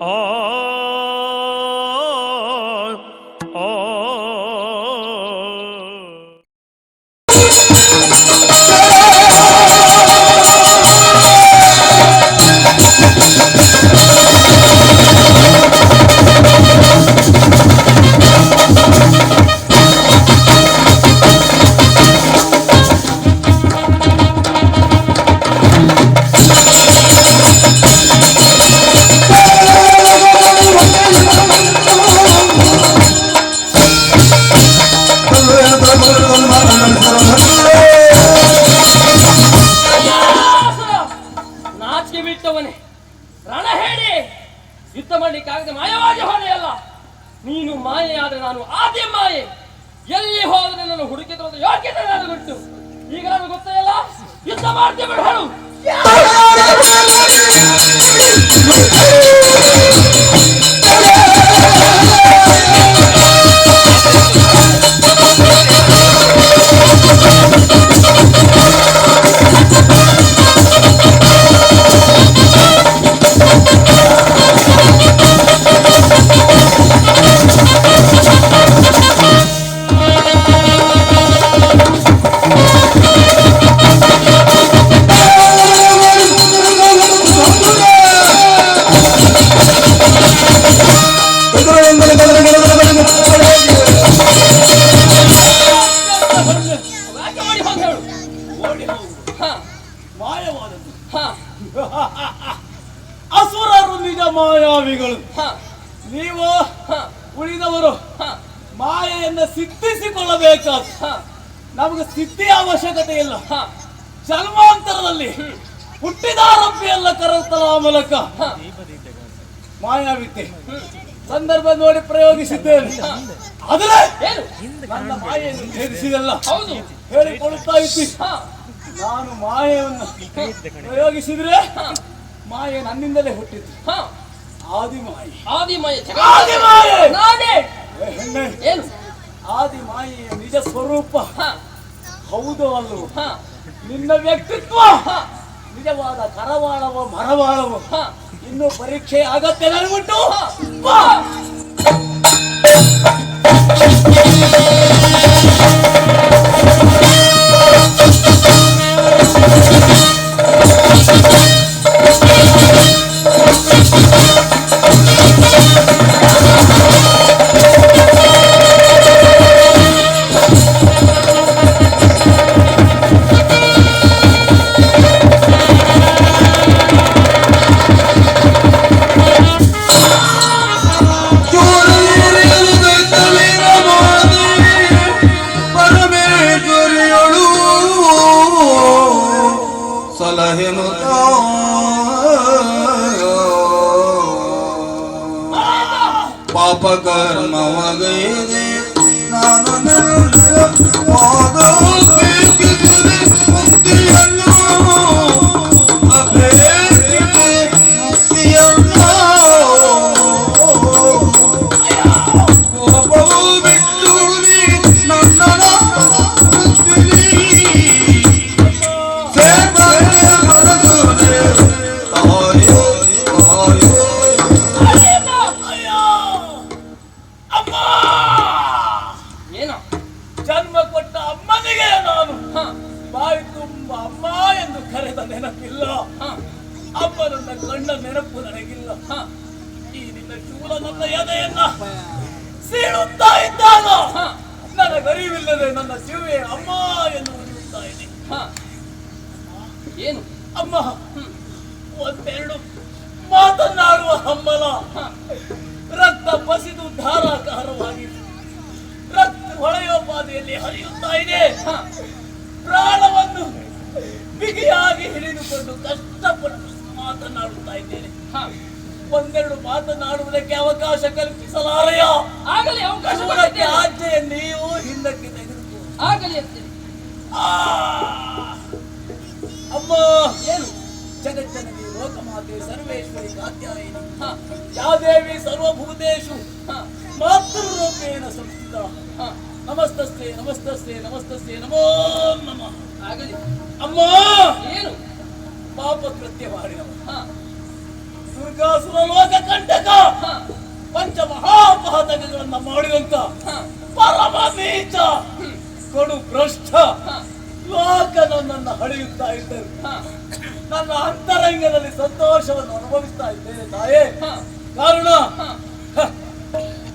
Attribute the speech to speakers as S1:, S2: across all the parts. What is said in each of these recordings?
S1: ಆ
S2: ಬಿಟ್ಟವನೇ ರಣ ಹೇಳಿ, ಯುದ್ಧ ಮಾಡಲಿಕ್ಕಾಗದೆ ಮಾಯವಾಗಿ ಹೋದೆಯಲ್ಲ. ನೀನು ಮಾಯೆಯಾದ್ರೆ ನಾನು ಆದ್ಯ ಮಾಯೆ. ಎಲ್ಲಿ ಹೋದ್ರೆ ನಾನು ಹುಡುಕಿದ್ರೆ ಯೋಗ್ಯತೆ ನಾನು ಬಿಟ್ಟು ಈಗ ನಾನು ಗೊತ್ತಾಯಲ್ಲ ಯುದ್ಧ ಮಾಡ್ತೀವಿ ಬಿಡು, ಹೇಳು.
S3: ಅಸುರರು ನಿಜ ಮಾಯಾವಿಗಳು.
S2: ಹಾ.
S3: ನೀವು ಉಳಿದವರು ಮಾಯೆಯನ್ನು ಸಿದ್ಧಿಸಿಕೊಳ್ಳಬೇಕಾದ ನಮಗೆ ಸಿದ್ಧಿಯ ಅವಶ್ಯಕತೆ ಇಲ್ಲ. ಜನ್ಮಾಂತರದಲ್ಲಿ ಹುಟ್ಟಿದ ರಬ್ಬಿಯಲ್ಲ ಕರತಲ ಮೂಲಕ.
S2: ಮಾಯಾವಿತ್ತೆ
S3: ಮಾಯಾವಿದ್ಯೆ. ಸಂದರ್ಭ ನೋಡಿ ಪ್ರಯೋಗಿಸಿದ್ದೇನೆ.
S2: ಏನು?
S3: ನನ್ನ ಮಾಯೆಯನ್ನು ಭೇದಿಸಿದಲ್ಲ.
S2: ಹೌದು.
S3: ಹೇಳಿಕೊಳ್ಳುತ್ತಾ ಇದ್ದಿ.
S2: ಹಾ.
S3: ನಾನು ಮಾಯವನ್ನು ಪ್ರಯೋಗಿಸಿದ್ರೆ ಮಾಯೆ ನನ್ನಿಂದಲೇ ಹುಟ್ಟಿತು.
S2: ಹಾ.
S3: ಆದಿ ಮಾಯೆ
S2: ಆದಿಮಯ!
S3: ಆದಿ ಮಾಯೆ
S2: ನಾನೇ ಏನು?
S3: ಆದಿ ಮಾಯೆಯ ನಿಜ ಸ್ವರೂಪ. ಹೌದು ಅಲ್ಲ.
S2: ಹಾ.
S3: ನಿನ್ನ ವ್ಯಕ್ತಿತ್ವ. ನಿಜವಾದ ಕರವಾಳವ ಮರವಾಳವೋ. ಇನ್ನು ಪರೀಕ್ಷೆ ಆಗತ್ತೆ ನನಗುಂಟು
S2: ಬಾ.
S3: Thank you. पाप
S2: कर्म
S3: वगैरे ನನ್ನ ಸೇವೆ ಅಮ್ಮ ಎಂದು ಉಳಿಯುತ್ತಾ ಇದೆ
S2: ಹಾ. ಏನು?
S3: ಅಮ್ಮ ಒಂದೆರಡು ಮಾತನ್ನಾಡುವ ಹಂಬಲ ರಕ್ತ ಬಸಿದು ಧಾರಾಕಾರವಾಗಿ ರಕ್ತ ಹೊಳೆಯುವ ಬಾಧೆಯಲ್ಲಿ ಹರಿಯುತ್ತಾ ಇದೆ.
S2: ಹಾ.
S3: ಪ್ರಾಣವನ್ನು ಬಿಗಿಯಾಗಿ ಹಿಡಿದುಕೊಂಡು ಕಷ್ಟಪಟ್ಟು ಮಾತನಾಡುತ್ತಾ ಇದ್ದೇನೆ.
S2: ಹಾ.
S3: ಒಂದೆರಡು ಮಾತನಾಡುವುದಕ್ಕೆ ಅವಕಾಶ ಕಲ್ಪಿಸಲಾರೆಯ?
S2: ಆಗಲಿ ಅವಕಾಶ.
S3: ಆಜ್ಞೆಯ ನೀವು ಹಿಂದಕ್ಕೆ ತೆಗೆದುಕೋ
S2: ಆಗಲಿ ಅಂತೀನಿ
S3: ಅಮ್ಮ!
S2: ಏನು?
S3: ಜಗಜ್ಜನನಿ ಲೋಕಮಾತೆ ಸರ್ವೇಶ್ವರಿ ಕಾತ್ಯಾಯಿನಿ.
S2: ಹಾ.
S3: ಯಾ ದೇವಿ ಸರ್ವಭೂತೇಷು
S2: ಹಾ.
S3: ಮಾತೃರೂಪೇಣ ಸಂಸ್ಥಿತ.
S2: ಹ.
S3: ನಮಸ್ತಸ್ತೆ ನಮಸ್ತಸ್ತೆ ನಮಸ್ತಸ್ತೆ ನಮೋ ನಮಃ.
S2: ಆಗಲಿ.
S3: ಅಮ್ಮ!
S2: ಏನು?
S3: ಪಾಪ ಕೃತ್ಯ ಮಾಡಿದವ ದುರ್ಗಾಸುರ ಲೋಕ ಕಂಟಕ ಪಂಚ ಮಹಾಪಹತಗಳನ್ನ
S2: ಮಾಡಿದಂತ
S3: ಪರಮ ನೀಚ ಕೊಡು ಭ್ರಷ್ಟ ಲೋಕ ನನ್ನನ್ನು ಹಳೆಯುತ್ತಾ ಇದ್ದರು. ನನ್ನ ಅಂತರಂಗದಲ್ಲಿ ಸಂತೋಷವನ್ನು ಅನುಭವಿಸ್ತಾ ಇದ್ದೇನೆ ತಾಯೇ. ಕಾರಣ,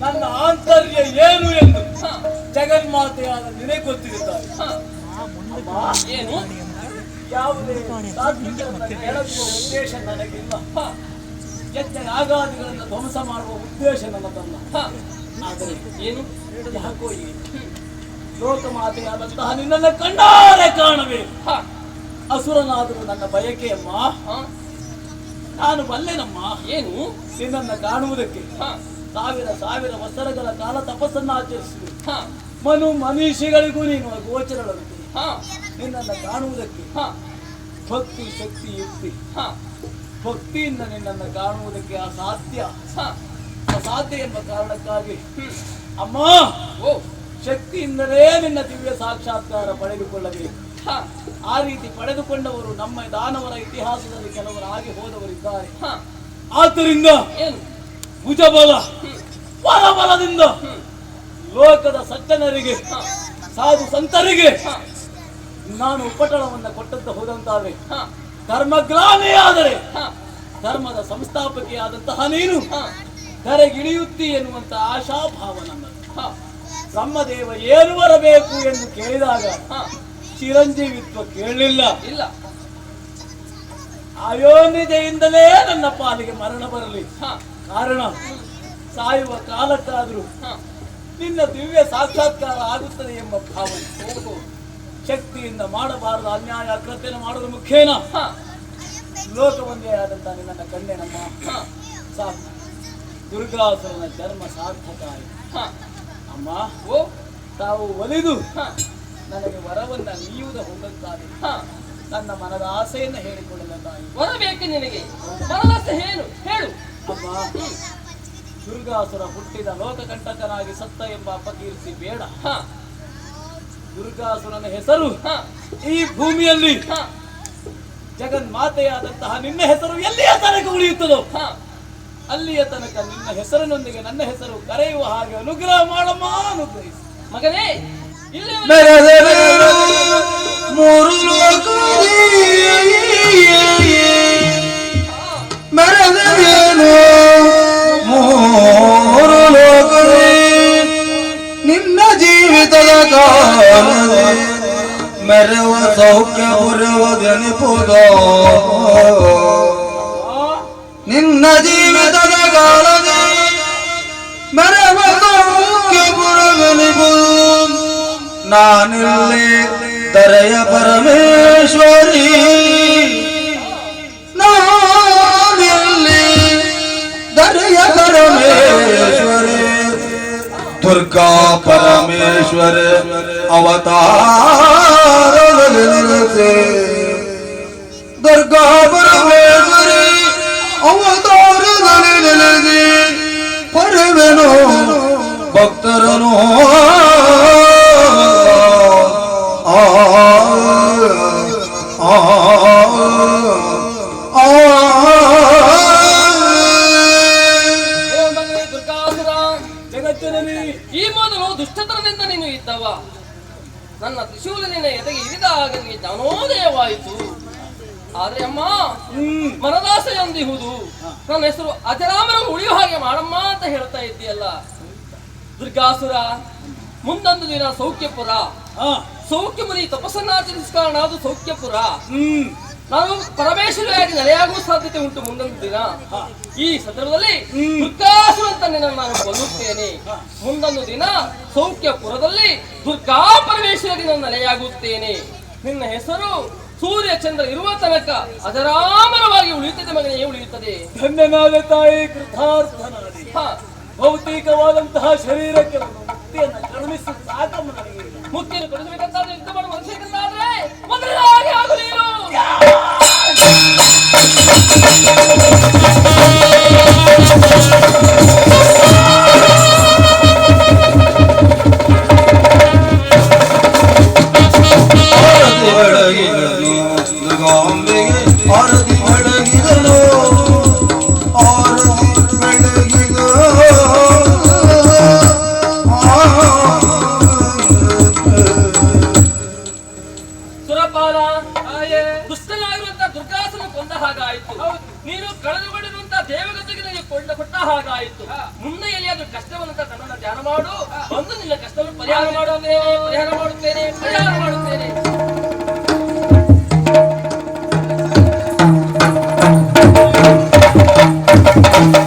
S3: ನನ್ನ ಆಂತರ್ಯ ಏನು ಎಂದು ಜಗನ್ಮಾತೆಯಾದ ನಿನಗೆ ಗೊತ್ತಿರುತ್ತಾರೆ.
S2: ಏನು?
S3: ಯಾವುದೇ ಉದ್ದೇಶ ನನಗಿಲ್ಲ. ಯಜ್ಞ ಯಾಗಾದಿಗಳನ್ನು ಧ್ವಂಸ ಮಾಡುವ ಉದ್ದೇಶ ನನ್ನದಲ್ಲ. ಆದರೆ
S2: ಏನು?
S3: ಯಾಕೋ ಈ ಲೋಕಮಾತೆಯಾದಂತಹ ನಿನ್ನನ್ನು ಕಂಡಾರೆ ಕಾಣಬೇಕು
S2: ಹ,
S3: ಅಸುರನಾದರೂ ನನ್ನ ಬಯಕೆ
S2: ಅಮ್ಮ.
S3: ನಾನು ಬಲ್ಲೆನಮ್ಮ.
S2: ಏನು?
S3: ನಿನ್ನನ್ನು ಕಾಣುವುದಕ್ಕೆ ಸಾವಿರ ಸಾವಿರ ವಸರಗಳ ಕಾಲ ತಪಸ್ಸನ್ನು ಆಚರಿಸಿದೆ ಮನು ಮನೀಷಿಗಳಿಗೂ ನೀನು ಗೋಚರಳಂತೆ.
S2: ಹ,
S3: ನಿನ್ನನ್ನು ಕಾಣುವುದಕ್ಕೆ ಭಕ್ತಿ ಶಕ್ತಿ ಯುಕ್ತಿ ಭಕ್ತಿಯಿಂದ ನಿನ್ನನ್ನು ಕಾಣುವುದಕ್ಕೆ ಅಸಾಧ್ಯ. ಅಸಾಧ್ಯ ಎಂಬ ಕಾರಣಕ್ಕಾಗಿ. ಅಮ್ಮ.
S2: ಓ.
S3: ಶಕ್ತಿಯಿಂದಲೇ ನಿನ್ನ ದಿವ್ಯ ಸಾಕ್ಷಾತ್ಕಾರ ಪಡೆದುಕೊಳ್ಳಬೇಕು. ಆ ರೀತಿ ಪಡೆದುಕೊಂಡವರು ನಮ್ಮ ದಾನವರ ಇತಿಹಾಸದಲ್ಲಿ ಕೆಲವರು ಆಗಿ ಹೋದವರಿದ್ದಾರೆ. ಆದ್ದರಿಂದ ಭುಜಬಲ ಪರಬಲದಿಂದ. ಲೋಕದ ಸಜ್ಜನರಿಗೆ ಸಾಧು ಸಂತರಿಗೆ ನಾನು ಉಪಟಳವನ್ನು ಕೊಟ್ಟಂತ ಹೋದಂತಾದ್ರೆ
S2: ಧರ್ಮಗ್ರಾಮಿಯಾದರೆ
S3: ಧರ್ಮದ ಸಂಸ್ಥಾಪಕಿಯಾದಂತಹ ನೀನು ಕರೆಗಿಳಿಯುತ್ತಿ ಎನ್ನುವಂತ ಆಶಾಭಾವ ನನ್ನದು.
S2: ಹ,
S3: ದೇವ ಏನು ಬರಬೇಕು ಎಂದು ಕೇಳಿದಾಗ. ಚಿರಂಜೀವಿತ್ವ ಕೇಳಲಿಲ್ಲ.
S2: ಇಲ್ಲ.
S3: ಅಯೋನಿಜೆಯಿಂದಲೇ ನನ್ನ ಪಾಲಿಗೆ ಮರಣ ಬರಲಿ. ಕಾರಣ ಸಾಯುವ ಕಾಲಕ್ಕಾದರೂ ನಿನ್ನ ದಿವ್ಯ ಸಾಕ್ಷಾತ್ಕಾರ ಆಗುತ್ತದೆ ಎಂಬ ಭಾವನೆ. ಶಕ್ತಿಯಿಂದ ಮಾಡಬಾರದು ಅನ್ಯಾಯ ಅಕೃತ್ಯನ ಮಾಡುವುದು
S2: ಮುಖ್ಯನ?
S3: ಲೋಕವಂದೇ ಆದಂತ ನನ್ನ ಕಣ್ಣೆ ನಮ್ಮ. ಸಾಕು. ದುರ್ಗಾಸುರನ ಧರ್ಮ ಸಾರ್ಥಕ ಆಯಿತು. ಅಮ್ಮ
S2: ಓ
S3: ತಾವು ಒಲಿದು ನನಗೆ ವರವನ್ನ ನೀಯುವುದ ಹೋಗುತ್ತಾರೆ.
S2: ಹ.
S3: ನನ್ನ ಮನದ ಆಸೆಯನ್ನು ಹೇಳಿಕೊಳ್ಳಲ ತಾಯಿ.
S2: ಬರಬೇಕು ನಿನಗೆ? ಮನದಾಸೆ ಹೇಳು ಹೇಳು.
S3: ಅಮ್ಮ ದುರ್ಗಾಸುರ ಹುಟ್ಟಿದ ಲೋಕಕಂಟಕನಾಗಿ ಸತ್ತ ಎಂಬ ಅಪಕೀರ್ತಿ ಬೇಡ.
S2: ಹ,
S3: ದುರ್ಗಾಸುರನ ಹೆಸರು ಈ ಭೂಮಿಯಲ್ಲಿ. ಜಗನ್ಮಾತೆಯಾದಂತಹ ನಿನ್ನ ಹೆಸರು ಎಲ್ಲಿಯ ತನಕ ಉಳಿಯುತ್ತದೋ?
S2: ಹ.
S3: ಅಲ್ಲಿಯ ತನಕ ನಿನ್ನ ಹೆಸರಿನೊಂದಿಗೆ ನನ್ನ ಹೆಸರು ಕರೆಯುವ ಹಾಗೆ ಅನುಗ್ರಹ ಮಾಡಮ್ಮ ಅನುಗ್ರಹಿಸಿ.
S2: ಮಗನೇ
S4: ಮೆರೆದರೆ ಮೂರು ಲೋಕದಿ ಮೆರೆದರೇನು ಮೂರು ಲೋಕದಿ ನಿನ್ನ ಜೀವಿತದ ಕಾಲದಿ ಮೆರವ ಸೌಖ್ಯ ಬುರುವುದೆನಿಪುದೋ ನಿನ್ನ ಜೀವಿತದ ಕಾಲದಿ ಮೆರವ ಸೌಖ್ಯ ಬುರುವೆನಿಪುದು ನಾನಿಲ್ಲಿ ತರೆಯ ಪರಮೇಶ್ವರಿ. ನಾನಿಲ್ಲಿ ದರೆಯ ಪರಮೇಶ್ವರಿ. ದುರ್ಗಾ ಪರಮೇಶ್ವರ ಅವತಾರದಲ್ಲಿ ದುರ್ಗಾ ನೆಲೆಸಿ ಪರವೆನು ಭಕ್ತರನು ಆ
S2: ಈ ಮೊದಲು ದುಷ್ಟತನದಿಂದ ನೀನು ಇದ್ದವ ನನ್ನ ತ್ರಿಶೂಲ ನಿನ್ನ ಎದೆಗೆ ಇರಿದಾಗ ನನಗೆ ಜ್ಞಾನೋದಯವಾಯಿತು ಆದ್ರೆ ಅಮ್ಮ ಮನದಾಸೆಯೊಂದಿಹುದು. ನನ್ನ ಹೆಸರು ಅಜರಾಮರ ಉಳಿಯುವ ಹಾಗೆ ಮಾಡಮ್ಮ ಅಂತ ಹೇಳ್ತಾ ಇದ್ದೀಯಲ್ಲ. ದುರ್ಗಾಸುರ ಮುಂದೊಂದು ದಿನ ಸೌಖ್ಯಪುರ.
S3: ಸೌಖ್ಯ
S2: ಮುನಿ ತಪಸ್ಸನ್ನಾಚರಿಸ ಕಾರಣ ಅದು ಸೌಖ್ಯಪುರ.
S3: ಹ್ಮ್.
S2: ನಾನು ಪರಮೇಶ್ವರಿಯಾಗಿ ನೆಲೆಯಾಗುವ ಸಾಧ್ಯತೆ ಉಂಟು ಮುಂದೊಂದು ದಿನ. ಈ ಸಂದರ್ಭದಲ್ಲಿ ದುರ್ಗಾಸುರ ಅಂತ ನಾನು ಕೊಲ್ಲುತ್ತೇನೆ. ಮುಂದೊಂದು ದಿನ ಸೌಖ್ಯಪುರದಲ್ಲಿ ದುರ್ಗಾ ಪರಮೇಶ್ವರಿ ನಾನು ನೆಲೆಯಾಗುತ್ತೇನೆ. ನಿನ್ನ ಹೆಸರು ಸೂರ್ಯ ಚಂದ್ರ ಇರುವ ತನಕ ಅದರಾಮರವಾಗಿ ಉಳಿಯುತ್ತದೆ ಮಗನೇ ಉಳಿಯುತ್ತದೆ?
S3: ಧನ್ಯನಾದ ತಾಯಿ ಕೃತಾರ್ಥನಾದಿ ಭೌತಿಕವಾದಂತಹ ಶರೀರಕ್ಕೆ ಮುಕ್ತಿಯನ್ನು ಕರುಣಿಸಿ ಸಾಕಮ್ಮ ನನಗೆ.
S2: ಮುಕ್ತಿಯನ್ನು ಕೊಡಿಸಬೇಕಂತಾದ್ರೆ ಆರತಿ ಬೆಳಗಿದನು ಆರತಿ ಬೆಳಗಿದ
S4: ಸುರಪಾಲ ದುಷ್ಟನಾಗಿರುವಂತ ದುರ್ಗಾಸನ ಕೊಂದ ಹಾಗಾಯಿತು. ನೀರು ಕಳೆದುಕೊಂಡಿರುವಂತ
S2: ದೇವಗತಿಗೆ ನನಗೆ ಕೊಂಡ ಕೊಟ್ಟ ಹಾಗಾಯಿತು. ಮುಂದೆ ಎಲ್ಲಿಯಾದ್ರೂ ಕಷ್ಟವನ್ನ ತನ್ನನ್ನು ಧ್ಯಾನ ಮಾಡು. ಬಂದು ನಿನ್ನ ಕಷ್ಟವನ್ನು ಪರಿಹಾರ ಮಾಡುತ್ತೇನೆ ಪರಿಹಾರ ಮಾಡುತ್ತೇನೆ ಪರಿಹಾರ ಮಾಡುತ್ತೇನೆ. Thank you.